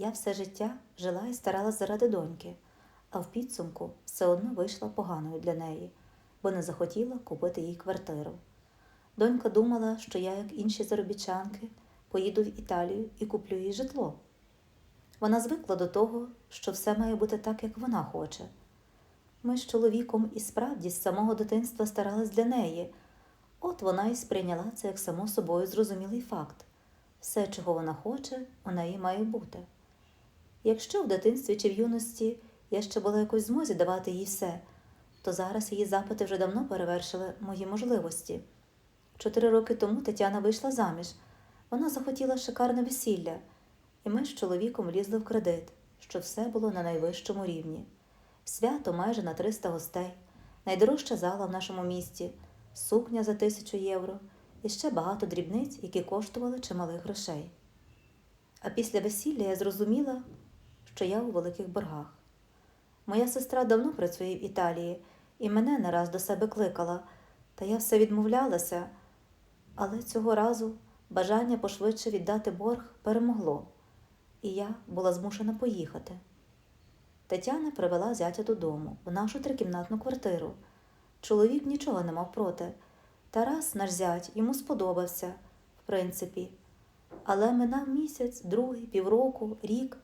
Я все життя жила і старалась заради доньки, а в підсумку все одно вийшла поганою для неї, бо не захотіла купити їй квартиру. Донька думала, що я, як інші заробітчанки, поїду в Італію і куплю їй житло. Вона звикла до того, що все має бути так, як вона хоче. Ми з чоловіком і справді з самого дитинства старались для неї, от вона і сприйняла це як само собою зрозумілий факт. Все, чого вона хоче, у неї має бути. Якщо в дитинстві чи в юності я ще була якось змозі давати їй все, то зараз її запити вже давно перевершили мої можливості. Чотири роки тому Тетяна вийшла заміж. Вона захотіла шикарне весілля, і ми з чоловіком влізли в кредит, що все було на найвищому рівні. Свято майже на 300 гостей, найдорожча зала в нашому місті, сукня за тисячу євро і ще багато дрібниць, які коштували чималих грошей. А після весілля я зрозуміла, що я у великих боргах. Моя сестра давно працює в Італії і мене не раз до себе кликала, та я все відмовлялася, але цього разу бажання пошвидше віддати борг перемогло, і я була змушена поїхати. Тетяна привела зятя додому, в нашу трикімнатну квартиру. Чоловік нічого не мав проти. Тарас, наш зять, йому сподобався, в принципі. Але минав місяць, другий, півроку, рік,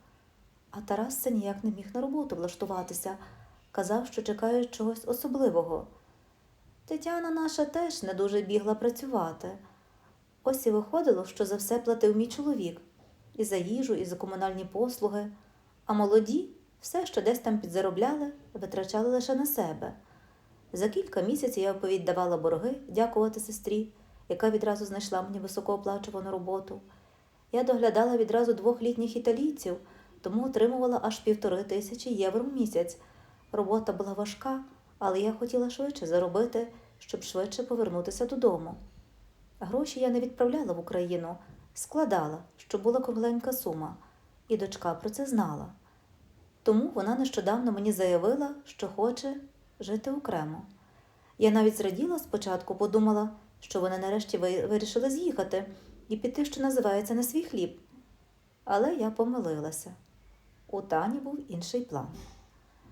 а Тарас це ніяк не міг на роботу влаштуватися, казав, що чекає чогось особливого. Тетяна наша теж не дуже бігла працювати. Ось і виходило, що за все платив мій чоловік і за їжу, і за комунальні послуги, а молоді все, що десь там підзаробляли, витрачали лише на себе. За кілька місяців я оповіддавала борги, дякувати сестрі, яка відразу знайшла мені високооплачувану роботу. Я доглядала відразу двох літніх італійців, тому отримувала аж півтори тисячі євро в місяць. Робота була важка, але я хотіла швидше заробити, щоб швидше повернутися додому. Гроші я не відправляла в Україну, складала, щоб була кругленька сума, і дочка про це знала. Тому вона нещодавно мені заявила, що хоче жити окремо. Я навіть зраділа спочатку, подумала, що вони нарешті ви- вирішили з'їхати і піти, що називається, на свій хліб. Але я помилилася. У Тані був інший план.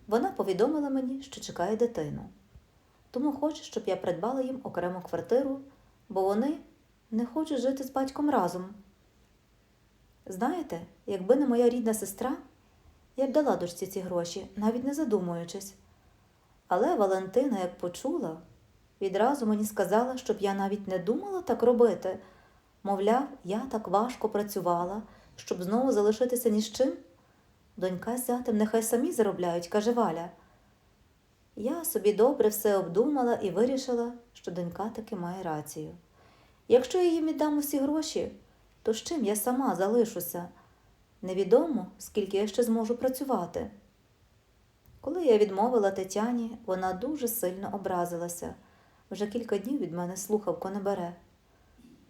Вона повідомила мені, що чекає дитину. Тому хоче, щоб я придбала їм окрему квартиру, бо вони не хочуть жити з батьком разом. Знаєте, якби не моя рідна сестра, я б дала дочці ці гроші, навіть не задумуючись. Але Валентина, як почула, відразу мені сказала, щоб я навіть не думала так робити. Мовляв, я так важко працювала, щоб знову залишитися ні з чим. Донька з зятем нехай самі заробляють, каже Валя. Я собі добре все обдумала і вирішила, що донька таки має рацію. Якщо я їм віддам усі гроші, то з чим я сама залишуся? Невідомо, скільки я ще зможу працювати. Коли я відмовила Тетяні, вона дуже сильно образилася. Вже кілька днів від мене слухавку не бере.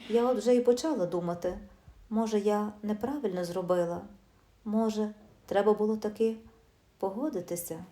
Я от вже і почала думати, може, я неправильно зробила, може, треба було таки погодитися.